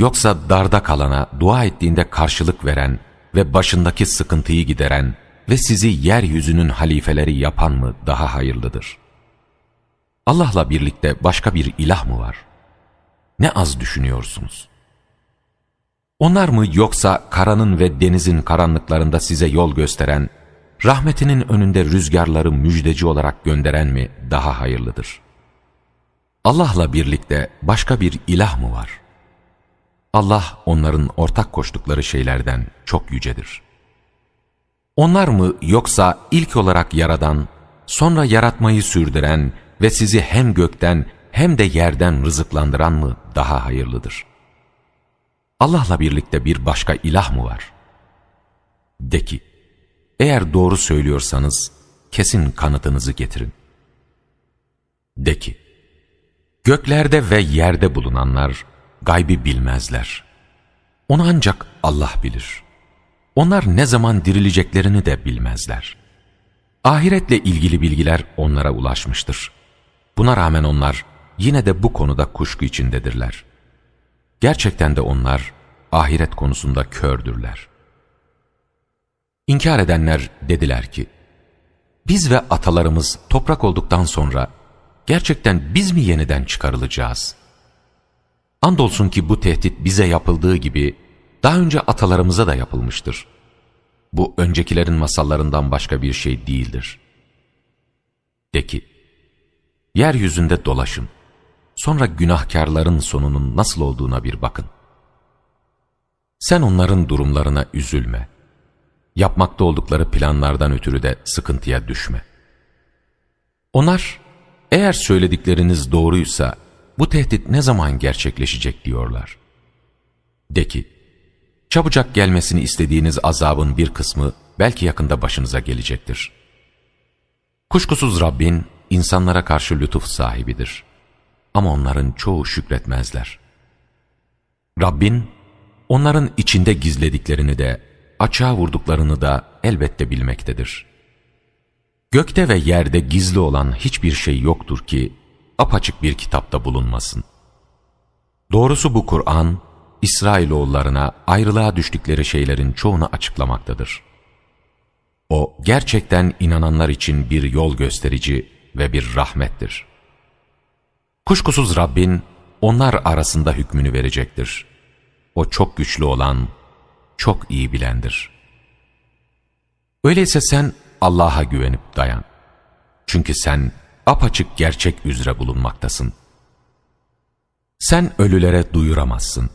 yoksa darda kalana dua ettiğinde karşılık veren ve başındaki sıkıntıyı gideren ve sizi yeryüzünün halifeleri yapan mı daha hayırlıdır? Allah'la birlikte başka bir ilah mı var? Ne az düşünüyorsunuz. Onlar mı yoksa karanın ve denizin karanlıklarında size yol gösteren, rahmetinin önünde rüzgarları müjdeci olarak gönderen mi daha hayırlıdır? Allah'la birlikte başka bir ilah mı var? Allah onların ortak koştukları şeylerden çok yücedir. Onlar mı yoksa ilk olarak yaradan, sonra yaratmayı sürdüren ve sizi hem gökten hem de yerden rızıklandıran mı daha hayırlıdır? Allah'la birlikte bir başka ilah mı var? De ki, eğer doğru söylüyorsanız kesin kanıtınızı getirin. De ki, göklerde ve yerde bulunanlar gaybi bilmezler. Onu ancak Allah bilir. Onlar ne zaman dirileceklerini de bilmezler. Ahiretle ilgili bilgiler onlara ulaşmıştır. Buna rağmen onlar yine de bu konuda kuşku içindedirler. Gerçekten de onlar ahiret konusunda kördürler. İnkar edenler dediler ki, biz ve atalarımız toprak olduktan sonra gerçekten biz mi yeniden çıkarılacağız? Andolsun ki bu tehdit bize yapıldığı gibi daha önce atalarımıza da yapılmıştır. Bu öncekilerin masallarından başka bir şey değildir. De ki, yeryüzünde dolaşın, sonra günahkarların sonunun nasıl olduğuna bir bakın. Sen onların durumlarına üzülme. Yapmakta oldukları planlardan ötürü de sıkıntıya düşme. Onlar, eğer söyledikleriniz doğruysa, bu tehdit ne zaman gerçekleşecek diyorlar. De ki, çabucak gelmesini istediğiniz azabın bir kısmı belki yakında başınıza gelecektir. Kuşkusuz Rabbin insanlara karşı lütuf sahibidir. Ama onların çoğu şükretmezler. Rabbin onların içinde gizlediklerini de açığa vurduklarını da elbette bilmektedir. Gökte ve yerde gizli olan hiçbir şey yoktur ki apaçık bir kitapta bulunmasın. Doğrusu bu Kur'an, İsrailoğullarına ayrılığa düştükleri şeylerin çoğunu açıklamaktadır. O gerçekten inananlar için bir yol gösterici ve bir rahmettir. Kuşkusuz Rabbin onlar arasında hükmünü verecektir. O çok güçlü olan, çok iyi bilendir. Öyleyse sen Allah'a güvenip dayan. Çünkü sen apaçık gerçek üzere bulunmaktasın. Sen ölülere duyuramazsın.